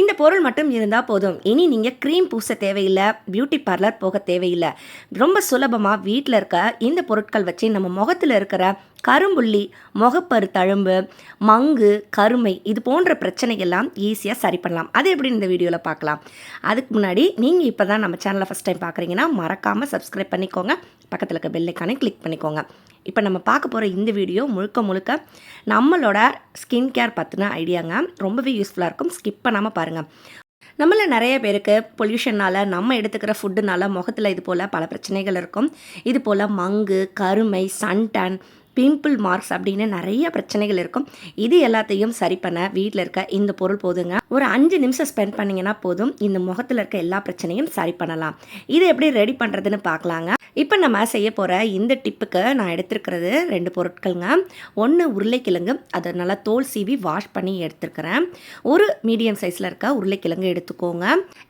இந்த பொருள் மட்டும் இருந்தால் போதும். இனி நீங்கள் க்ரீம் பூச தேவையில்லை பியூட்டி பார்லர் போக தேவையில்லை. ரொம்ப சுலபமாக வீட்டில் இருக்க இந்த பொருட்கள் வச்சு நம்ம முகத்தில் இருக்கிற கரும்புள்ளி முகப்பரு தழும்பு மங்கு கருமை இது போன்ற பிரச்சனைகள்லாம் ஈஸியாக சரி பண்ணலாம். அது எப்படி இந்த வீடியோவில் பார்க்கலாம். அதுக்கு முன்னாடி நீங்கள் இப்போ தான் நம்ம சேனலை ஃபஸ்ட் டைம் பார்க்குறீங்கன்னா மறக்காமல் சப்ஸ்கிரைப் பண்ணிக்கோங்க. பக்கத்தில் இருக்க பெல்லைக்கானே கிளிக் பண்ணிக்கோங்க. இப்போ நம்ம பார்க்க போகிற இந்த வீடியோ முழுக்க முழுக்க நம்மளோட ஸ்கின் கேர் பற்றின ஐடியாங்க ரொம்பவே யூஸ்ஃபுல்லாக இருக்கும். ஸ்கிப் பண்ணாமல் பாருங்கள் நம்மள நிறைய பேருக்கு பொல்யூஷனால் நம்ம எடுத்துக்கிற ஃபுட்டுனால முகத்தில் இது போல் பல பிரச்சனைகள் இருக்கும். இது போல் மங்கு கருமை சன்டன் பிம்பிள் மார்க்ஸ் அப்படின்னு நிறைய பிரச்சனைகள் இருக்கும். இது எல்லாத்தையும் சரி பண்ண வீட்டில் இருக்க இந்த பொருள் போதுங்க. ஒரு அஞ்சு நிமிஷம் ஸ்பெண்ட் பண்ணிங்கன்னா போதும். இந்த முகத்தில் இருக்க எல்லா பிரச்சனையும் சரி பண்ணலாம். இது எப்படி ரெடி பண்ணுறதுன்னு பார்க்கலாங்க. இப்போ நம்ம செய்ய போகிற இந்த டிப்புக்கு நான் எடுத்துருக்கிறது ரெண்டு பொருட்கள்ங்க. ஒன்று உருளைக்கிழங்கு. அதை நல்லா தோல் சீவி வாஷ் பண்ணி எடுத்துருக்கிறேன். ஒரு மீடியம் சைஸில் இருக்க உருளைக்கிழங்கு எடுத்துக்கோங்க.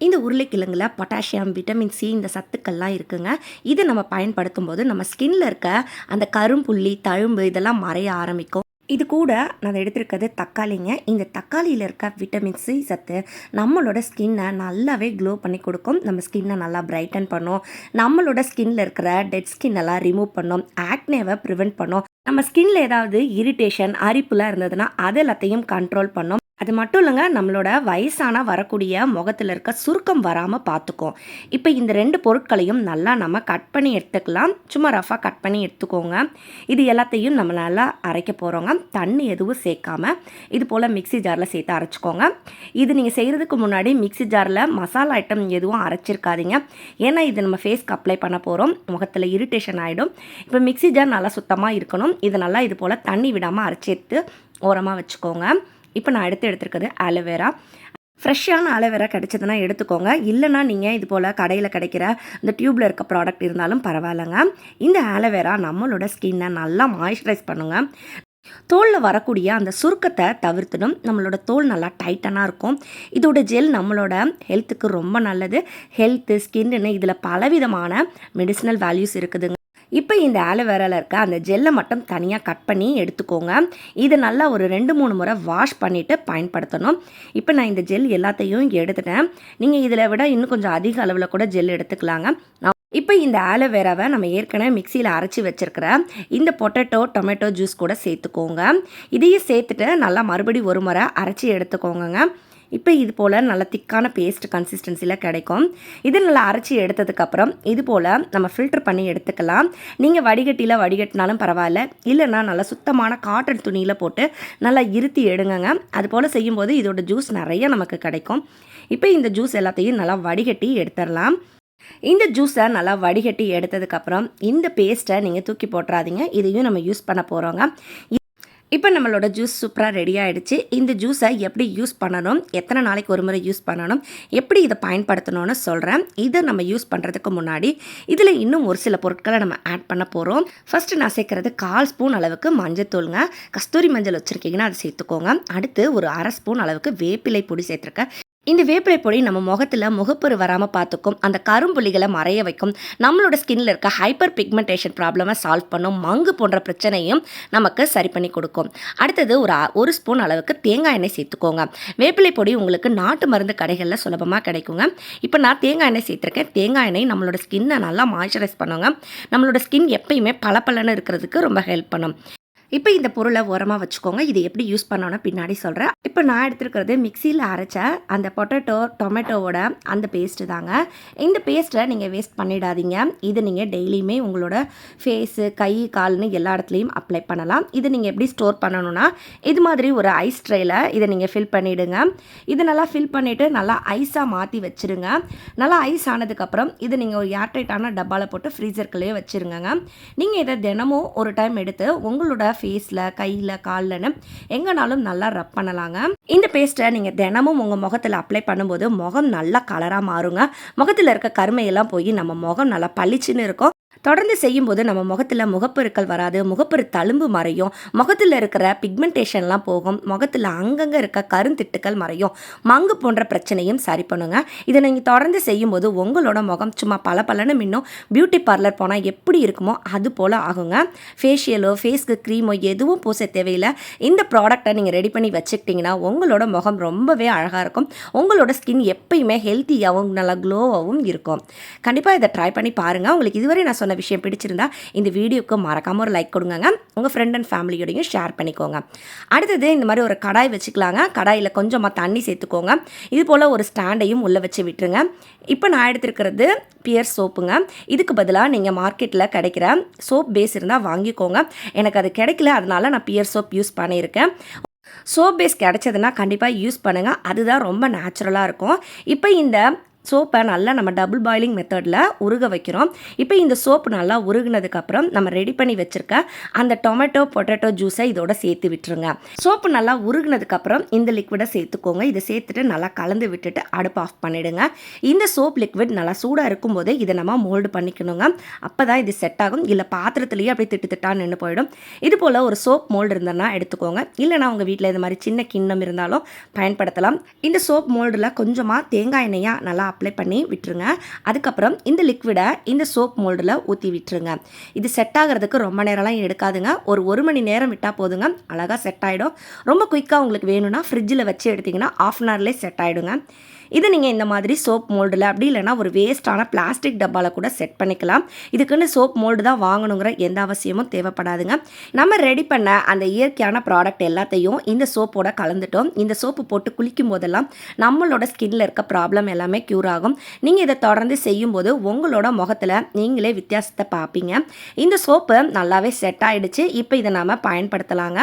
இந்த உருளைக்கிழங்குல பொட்டாசியம் விட்டமின் சி இந்த சத்துக்கள்லாம் இருக்குங்க. இதை நம்ம பயன்படுத்தும் போது நம்ம ஸ்கின்ல இருக்க அந்த கரும்புள்ளி தழும்பு இதெல்லாம் மறைய ஆரம்பிக்கும். இது கூட நான் எடுத்திருக்கிறது தக்காளிங்க. இந்த தக்காளியில் இருக்க விட்டமின் சி சத்து நம்மளோட ஸ்கின்னை நல்லாவே க்ளோ பண்ணி கொடுக்கும். நம்ம ஸ்கின்னை நல்லா பிரைட்டன் பண்ணும். நம்மளோட ஸ்கின்ல இருக்கிற டெட் ஸ்கின் எல்லாம் ரிமூவ் பண்ணும். ஆக்னேவை ப்ரிவெண்ட் பண்ணும். நம்ம ஸ்கின்ல ஏதாவது இரிட்டேஷன் அரிப்புலாம் இருந்ததுன்னா அது எல்லாத்தையும் கண்ட்ரோல் பண்ணும். அது மட்டும் இல்லைங்க நம்மளோட வயசானால் வரக்கூடிய முகத்தில் இருக்க சுருக்கம் வராமல் பார்த்துக்கும் இப்போ இந்த ரெண்டு பொருட்களையும் நல்லா நம்ம கட் பண்ணி எடுத்துக்கலாம். சும்மா ரஃபாக கட் பண்ணி எடுத்துக்கோங்க. இது எல்லாத்தையும் நம்ம நல்லா அரைக்க போகிறோங்க தண்ணி எதுவும் சேர்க்காம இது போல் மிக்ஸி ஜாரில் சேர்த்து அரைச்சிக்கோங்க. இது நீங்கள் செய்கிறதுக்கு முன்னாடி மிக்ஸி ஜாரில் மசாலா ஐட்டம் எதுவும் அரைச்சிருக்காதீங்க. ஏன்னா இது நம்ம ஃபேஸ்க்கு அப்ளை பண்ண போகிறோம் முகத்தில் இரிட்டேஷன் ஆகிடும் இப்போ மிக்ஸி ஜார் நல்லா சுத்தமாக இருக்கணும். இது நல்லா இது போல் தண்ணி விடாமல் அரைச்சி எடுத்து ஓரமாக வச்சுக்கோங்க. இப்போ நான் எடுத்து எடுத்துருக்கிறது ஆலோவேரா ஃப்ரெஷ்ஷான ஆலோவேரா கிடைச்சதுன்னா எடுத்துக்கோங்க. இல்லைனா நீங்கள் இது போல் கடையில் கிடைக்கிற இந்த டியூப்பில் இருக்க ப்ராடக்ட் இருந்தாலும் பரவாயில்லைங்க. இந்த ஆலோவேரா நம்மளோட ஸ்கின்னை நல்லா மாய்ஸ்சரைஸ் பண்ணுங்க. தோலில் வரக்கூடிய அந்த சுருக்கத்தை தவிர்த்துடும். நம்மளோட தோல் நல்லா டைட்டனாக இருக்கும். இதோட ஜெல் நம்மளோட ஹெல்த்துக்கு ரொம்ப நல்லது. ஹெல்த்து ஸ்கின்னு இதில் பலவிதமான மெடிசினல் வேல்யூஸ் இருக்குதுங்க. இப்போ இந்த ஆலோவேராவில் இருக்க அந்த ஜெல்லை மட்டும் தனியாக கட் பண்ணி எடுத்துக்கோங்க. இதை நல்லா ஒரு ரெண்டு மூணு முறை வாஷ் பண்ணிவிட்டு பயன்படுத்தணும். இப்போ நான் இந்த ஜெல் எல்லாத்தையும் எடுத்துட்டேன். நீங்கள் இதில் விட இன்னும் கொஞ்சம் அதிக அளவில் கூட ஜெல் எடுத்துக்கலாங்க. இப்போ இந்த ஆலோவேராவை நம்ம ஏற்கனவே மிக்சியில் அரைச்சி வச்சுருக்கிற இந்த பொட்டேட்டோ டொமேட்டோ ஜூஸ் கூட சேர்த்துக்கோங்க. இதையும் சேர்த்துட்டு நல்லா மறுபடி ஒரு முறை அரைச்சி எடுத்துக்கோங்க இப்போ இது போல் நல்ல திக்கான பேஸ்ட் கன்சிஸ்டன்சியில் கிடைக்கும். இது நல்லா அரைச்சி எடுத்ததுக்கப்புறம் இது போல் நம்ம ஃபில்டர் பண்ணி எடுத்துக்கலாம். நீங்கள் வடிகட்டியில் வடிகட்டினாலும் பரவாயில்ல. இல்லைன்னா நல்லா சுத்தமான காட்டன் துணியில் போட்டு நல்லா இருத்தி எடுங்கங்க. அது போல் செய்யும்போது இதோட ஜூஸ் நிறைய நமக்கு கிடைக்கும். இப்போ இந்த ஜூஸ் எல்லாத்தையும் நல்லா வடிகட்டி எடுத்துடலாம். இந்த ஜூஸை நல்லா வடிகட்டி எடுத்ததுக்கப்புறம் இந்த பேஸ்ட்டை நீங்கள் தூக்கி போட்டுறாதீங்க. இதையும் நம்ம யூஸ் பண்ண போகிறோங்க இப்போ நம்மளோட ஜூஸ் சூப்பராக ரெடி ஆகிடுச்சு இந்த ஜூஸை எப்படி யூஸ் பண்ணணும்? எத்தனை நாளைக்கு ஒரு முறை யூஸ் பண்ணணும்? எப்படி இதை பயன்படுத்தணும்னு சொல்கிறேன் இதை நம்ம யூஸ் பண்ணுறதுக்கு முன்னாடி இதில் இன்னும் ஒரு சில பொருட்களை நம்ம ஆட் பண்ண போகிறோம் ஃபஸ்ட்டு நான் சேர்க்குறது கால் ஸ்பூன் அளவுக்கு மஞ்சள் தூளுங்க. கஸ்தூரி மஞ்சள் வச்சுருக்கீங்கன்னா அதை சேர்த்துக்கோங்க. அடுத்து ஒரு அரை ஸ்பூன் அளவுக்கு வேப்பிலை பொடி சேர்த்துருக்கேன். இந்த வேப்பிலை பொடி நம்ம முகத்தில் முகப்பொரு வராமல் பார்த்துக்கும் அந்த கரும்புள்ளிகளை மறைய வைக்கும். நம்மளோட ஸ்கின்ல இருக்க ஹைப்பர் பிக்மெண்டேஷன் ப்ராப்ளமை சால்வ் பண்ணும். மங்கு போன்ற பிரச்சனையும் நமக்கு சரி பண்ணி கொடுக்கும். அடுத்தது ஒரு ஒரு ஸ்பூன் அளவுக்கு தேங்காய் எண்ணெய் சேர்த்துக்கோங்க. வேப்பிலை பொடி உங்களுக்கு நாட்டு மருந்து கடைகளில் சுலபமாக கிடைக்குங்க. இப்போ நான் தேங்காய் எண்ணெய் சேர்த்துருக்கேன். தேங்காய் எண்ணெய் நம்மளோட ஸ்கின்னை நல்லா மாய்ச்சரைஸ் பண்ணுங்க. நம்மளோட ஸ்கின் எப்பயுமே பளபளன்னு இருக்கிறதுக்கு ரொம்ப ஹெல்ப் பண்ணும். இப்போ இந்த பொருளை உரமாக வச்சுக்கோங்க. இது எப்படி யூஸ் பண்ணோன்னு பின்னாடி சொல்கிறேன் இப்போ நான் எடுத்துருக்கிறது மிக்சியில் அரைச்ச அந்த பொட்டேட்டோ டொமேட்டோவோட அந்த பேஸ்ட்டு தாங்க. இந்த பேஸ்ட்டை நீங்கள் வேஸ்ட் பண்ணிடாதீங்க. இது நீங்கள் டெய்லியுமே உங்களோட ஃபேஸு கை கால்னு எல்லா இடத்துலையும் அப்ளை பண்ணலாம். இது நீங்கள் எப்படி ஸ்டோர் பண்ணணும்னா இது மாதிரி ஒரு ஐஸ் ட்ரேயில் இதை நீங்கள் ஃபில் பண்ணிவிடுங்க இது நல்லா ஃபில் பண்ணிவிட்டு நல்லா ஐஸாக மாற்றி வச்சுருங்க. நல்லா ஐஸ் ஆனதுக்கப்புறம் இது நீங்கள் ஒரு ஏர்டைட்டான டப்பாவில் போட்டு ஃப்ரீசருக்குள்ளேயே வச்சுருங்க நீங்கள் இதை தினமும் ஒரு டைம் எடுத்து உங்களோட ஃபேஸில் கையில் கால்லன்னு எங்கேனாலும் நல்லா ரப் பண்ணலாங்க. இந்த பேஸ்ட்டை நீங்கள் தினமும் உங்கள் முகத்தில் அப்ளை பண்ணும்போது முகம் நல்லா கலராக மாறுங்க. முகத்தில் இருக்க கருமையெல்லாம் போய் நம்ம முகம் நல்லா பளிச்சுன்னு இருக்கும். தொடர்ந்து செய்யும்போது நம்ம முகத்தில் முகப்பெருக்கள் வராது முகப்பெரு தழும்பு மறையும் முகத்தில் இருக்கிற பிக்மெண்டேஷன்லாம் போகும் முகத்தில் அங்கங்கே இருக்க கருந்திட்டுக்கள் மறையும். மங்கு போன்ற பிரச்சனையும் சரி பண்ணுங்க. இதை நீங்கள் தொடர்ந்து செய்யும்போது உங்களோட முகம் சும்மா பல பலன்னு இன்னும் பியூட்டி பார்லர் போனால் எப்படி இருக்குமோ அது போல் ஆகுங்க. ஃபேஷியலோ ஃபேஸ்க்கு க்ரீமோ எதுவும் பூச தேவையில்லை. இந்த ப்ராடக்டை நீங்கள் ரெடி பண்ணி வச்சுக்கிட்டிங்கன்னா உங்களோட முகம் ரொம்பவே அழகாக இருக்கும். உங்களோட ஸ்கின் எப்பயுமே ஹெல்த்தியாகவும் நல்லா க்ளோவாகவும் இருக்கும். கண்டிப்பாக இதை ட்ரை பண்ணி பாருங்கள் உங்களுக்கு இதுவரை நான் சொன்ன விஷயம் பிடிச்சிருந்தா இந்த வீடியோக்கு மறக்காமல் ஒரு லைக் கொடுங்க உங்கள் ஃப்ரெண்ட் அண்ட் ஃபேமிலியோடையும் ஷேர் பண்ணிக்கோங்க. அடுத்தது இந்த மாதிரி ஒரு கடாய் வச்சுக்கலாங்க. கடாயில் கொஞ்சமாக தண்ணி சேர்த்துக்கோங்க. இது போல் ஒரு ஸ்டாண்டையும் உள்ளே வச்சு விட்டுருங்க. இப்போ நான் எடுத்துருக்கிறது பியர் சோப்புங்க இதுக்கு பதிலாக நீங்கள் மார்க்கெட்டில் கிடைக்கிற சோப் பேஸ் இருந்தால் வாங்கிக்கோங்க. எனக்கு அது கிடைக்கல அதனால நான் பியர் சோப் யூஸ் பண்ணியிருக்கேன். சோப் பேஸ் கிடைச்சதுன்னா கண்டிப்பாக யூஸ் பண்ணுங்கள் அதுதான் ரொம்ப நேச்சுரலாக இருக்கும். இப்போ இந்த சோப்பை நல்லா நம்ம டபுள் பாயிலிங் மெத்தடில் உருக வைக்கிறோம். இப்போ இந்த சோப்பு நல்லா உருகுனதுக்கப்புறம் நம்ம ரெடி பண்ணி வச்சுருக்க அந்த டொமேட்டோ பொட்டேட்டோ ஜூஸை இதோட சேர்த்து விட்டுருங்க. சோப்பு நல்லா உருகுனதுக்கப்புறம் இந்த லிக்விடை சேர்த்துக்கோங்க. இதை சேர்த்துட்டு நல்லா கலந்து விட்டுட்டு அடுப்பு ஆஃப் பண்ணிவிடுங்க இந்த சோப் லிக்விட் நல்லா சூடாக இருக்கும்போது இதை நம்ம மோல்டு பண்ணிக்கணுங்க. அப்போ தான் இது செட் ஆகும். இல்லை பாத்திரத்துலேயே அப்படியே திட்டு திட்டான்னு நின்று போயிடும். இது போல் ஒரு சோப் மோல்டு இருந்ததுன்னா எடுத்துக்கோங்க. இல்லைனா உங்கள் வீட்டில் இது மாதிரி சின்ன கிண்ணம் இருந்தாலும் பயன்படுத்தலாம். இந்த சோப் மோல்டில் கொஞ்சமாக தேங்காய் எண்ணெயாக நல்லா அப்ளை பண்ணி விட்டுருங்க. அதுக்கப்புறம் இந்த லிக்விடை இந்த சோப் மோல்டில் ஊற்றி விட்டுருங்க. இது செட் ஆகிறதுக்கு ரொம்ப நேரம்லாம் எடுக்காதுங்க. ஒரு ஒரு மணி நேரம் விட்டால் போதுங்க. அழகாக செட் ஆகிடும் ரொம்ப குயிக்காக உங்களுக்கு வேணும்னா ஃப்ரிட்ஜில் வச்சு எடுத்திங்கன்னா ஆஃப் அன் ஹவர்லேயே செட் ஆகிடுங்க இது நீங்கள் இந்த மாதிரி சோப் மோல்டில் அப்படி இல்லைனா ஒரு வேஸ்ட்டான பிளாஸ்டிக் டப்பாவில் கூட செட் பண்ணிக்கலாம். இதுக்குன்னு சோப் மோல்டு தான் வாங்கணுங்கிற எந்த அவசியமும் தேவைப்படாதுங்க. நம்ம ரெடி பண்ண அந்த இயற்கையான ப்ராடக்ட் எல்லாத்தையும் இந்த சோப்போட கலந்துட்டோம். இந்த சோப்பு போட்டு குளிக்கும் போதெல்லாம் நம்மளோட ஸ்கின்ல இருக்க ப்ராப்ளம் எல்லாமே க்யூர் ஆகும். நீங்கள் இதை தொடர்ந்து செய்யும்போது உங்களோட முகத்தில் நீங்களே வித்தியாசத்தை பார்ப்பீங்க இந்த சோப்பு நல்லாவே செட் ஆகிடுச்சு இப்போ இதை நாம் பயன்படுத்தலாங்க.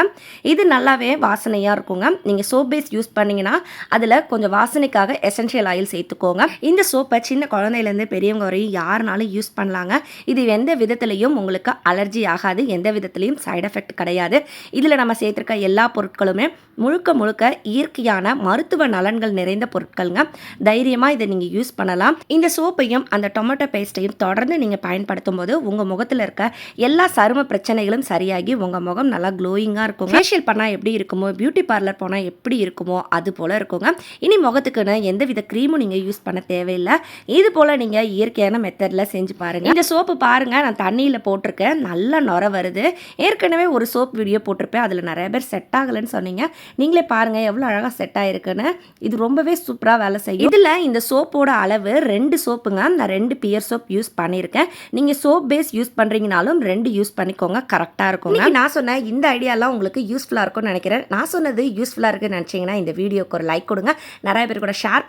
இது நல்லாவே வாசனையாக இருக்குங்க. நீங்கள் சோப் பேஸ் யூஸ் பண்ணிங்கன்னா அதில் கொஞ்சம் வாசனைக்காக எசென்ஷியல் ஆயில் சேர்த்துக்கோங்க. இந்த சோப்பை சின்ன குழந்தையிலேருந்து பெரியவங்க வரையும் யாருனாலும் யூஸ் பண்ணலாங்க. இது எந்த விதத்துலையும் உங்களுக்கு அலர்ஜி ஆகாது எந்த விதத்துலையும் சைடு எஃபெக்ட் கிடையாது. இதில் நம்ம சேர்த்துருக்க எல்லா பொருட்களுமே முழுக்க முழுக்க இயற்கையான மருத்துவ நலன்கள் நிறைந்த பொருட்கள்ங்க. தைரியமாக இதை நீங்கள் யூஸ் பண்ணலாம். இந்த சோப்பையும் அந்த டொமேட்டோ பேஸ்ட்டையும் தொடர்ந்து நீங்கள் பயன்படுத்தும் போது உங்கள் முகத்தில் இருக்க எல்லா சரும பிரச்சனைகளும் சரியாகி உங்கள் முகம் நல்லா க்ளோயிங்காக இருக்கும் ஃபேஷியல் பண்ணால் எப்படி இருக்குமோ பியூட்டி பார்லர் போனால் எப்படி இருக்குமோ அது போல் இருக்குங்க. இனி முகத்துக்குன்னு எந்த வித க்ரீமும் நீங்கள் யூஸ் பண்ண தேவையில்லை. இது போல் நீங்கள் இயற்கையான மெத்தடில் செஞ்சு பாருங்கள் இந்த சோப்பு பாருங்கள் நான் தண்ணியில் போட்டிருக்கேன். நல்லா நுர வருது. ஏற்கனவே ஒரு சோப் வீடியோ போட்டிருப்பேன். அதில் நிறைய பேர் செட் ஆகலைன்னு சொன்னீங்க. நீங்களே பாருங்கள் எவ்வளோ அழகாக செட் ஆகிருக்குன்னு இது ரொம்பவே சூப்பராக வேலை செய்யும். இதில் இந்த சோப்போட அளவு ரெண்டு சோப்புங்க நான் ரெண்டு பியர் சோப் யூஸ் பண்ணியிருக்கேன். நீங்கள் சோப் பேஸ் யூஸ் பண்ணுறீங்கனாலும் ரெண்டு யூஸ் பண்ணிக்கோங்க. கரெக்டாக இருக்குங்க. நான் சொன்ன இந்த ஐடியாலாம் உங்களுக்கு யூஸ்ஃபுல்லாக இருக்கும்னு நினைக்கிறேன். நான் சொன்னது யூஸ்ஃபுல்லாக இருக்குன்னு நினச்சிங்கன்னா இந்த வீடியோக்கு ஒரு லைக் கொடுங்க. நிறைய பேர் கூட ஷேர்